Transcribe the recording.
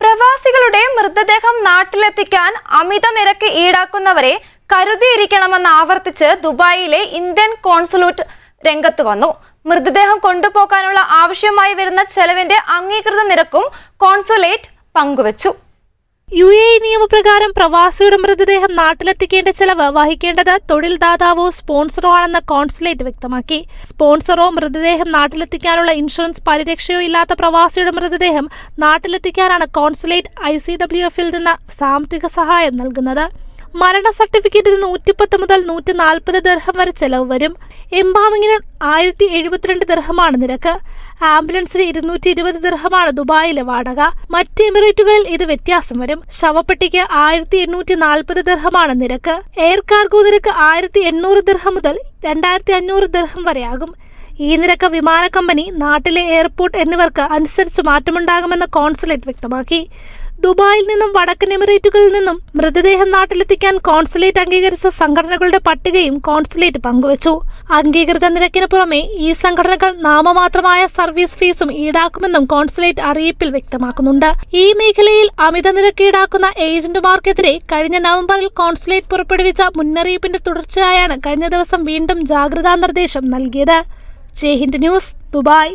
പ്രവാസികളുടെ മൃതദേഹം നാട്ടിലെത്തിക്കാൻ അമിത നിരക്ക് ഈടാക്കുന്നവരെ കരുതിയിരിക്കണമെന്ന് ആവർത്തിച്ച് ദുബായിലെ ഇന്ത്യൻ കോൺസുലേറ്റ് രംഗത്ത് വന്നു. മൃതദേഹം കൊണ്ടുപോകാനുള്ള ആവശ്യമായി വരുന്ന ചെലവിന്റെ അംഗീകൃത നിരക്കും കോൺസുലേറ്റ് പങ്കുവച്ചു. യു എ നിയമപ്രകാരം പ്രവാസിയുടെ മൃതദേഹം നാട്ടിലെത്തിക്കേണ്ട ചെലവ് വഹിക്കേണ്ടത് തൊഴിൽ ദാതാവോ സ്പോൺസറോ ആണെന്ന് കോൺസുലേറ്റ് വ്യക്തമാക്കി. സ്പോൺസറോ മൃതദേഹം നാട്ടിലെത്തിക്കാനുള്ള ഇൻഷുറൻസ് പരിരക്ഷയോ ഇല്ലാത്ത പ്രവാസിയുടെ മൃതദേഹം നാട്ടിലെത്തിക്കാനാണ് കോൺസുലേറ്റ് ഐ സി ഡബ്ല്യു എഫിൽ നിന്ന് സാമ്പത്തിക സഹായം നൽകുന്നത്. മരണ സർട്ടിഫിക്കറ്റിന് നൂറ്റിപ്പത്ത് മുതൽ നൂറ്റി നാൽപ്പത് ദർഹം വരെ ചെലവ് വരും. എംബാമിങ്ങിന് ആയിരത്തി എഴുപത്തിരണ്ട് ദർഹമാണ് നിരക്ക്. ആംബുലൻസിന് ഇരുന്നൂറ്റി ഇരുപത് ദർഹമാണ് ദുബായിലെ വാടക. മറ്റ് എമിറേറ്റുകളിൽ ഇത് വ്യത്യാസം വരും. ശവപ്പെട്ടിക്ക് ആയിരത്തി എണ്ണൂറ്റി നാൽപ്പത് ദർഹമാണ് നിരക്ക്. എയർ കാർഗോ നിരക്ക് ആയിരത്തി എണ്ണൂറ് ദർഹം മുതൽ രണ്ടായിരത്തി അഞ്ഞൂറ് ദർഹം വരെയാകും. ഈ നിരക്ക് വിമാന കമ്പനി നാട്ടിലെ എയർപോർട്ട് എന്നിവർക്ക് അനുസരിച്ച് മാറ്റമുണ്ടാകുമെന്ന് കോൺസുലേറ്റ് വ്യക്തമാക്കി. ദുബായിൽ നിന്നും വടക്കൻ എമിറേറ്റുകളിൽ നിന്നും മൃതദേഹം നാട്ടിലെത്തിക്കാൻ കോൺസുലേറ്റ് അംഗീകരിച്ച സംഘടനകളുടെ പട്ടികയും കോൺസുലേറ്റ് പങ്കുവച്ചു. അംഗീകൃത നിരക്കിന് പുറമെ ഈ സംഘടനകൾ നാമമാത്രമായ സർവീസ് ഫീസും ഈടാക്കുമെന്നും കോൺസുലേറ്റ് അറിയിപ്പിൽ വ്യക്തമാക്കുന്നുണ്ട്. ഈ മേഖലയിൽ അമിത നിരക്ക് ഈടാക്കുന്ന ഏജന്റുമാർക്കെതിരെ കഴിഞ്ഞ നവംബറിൽ കോൺസുലേറ്റ് പുറപ്പെടുവിച്ച മുന്നറിയിപ്പിന്റെ തുടർച്ചയായാണ് കഴിഞ്ഞ ദിവസം വീണ്ടും ജാഗ്രതാ നിർദ്ദേശം നൽകിയത്. Jaihind News Dubai.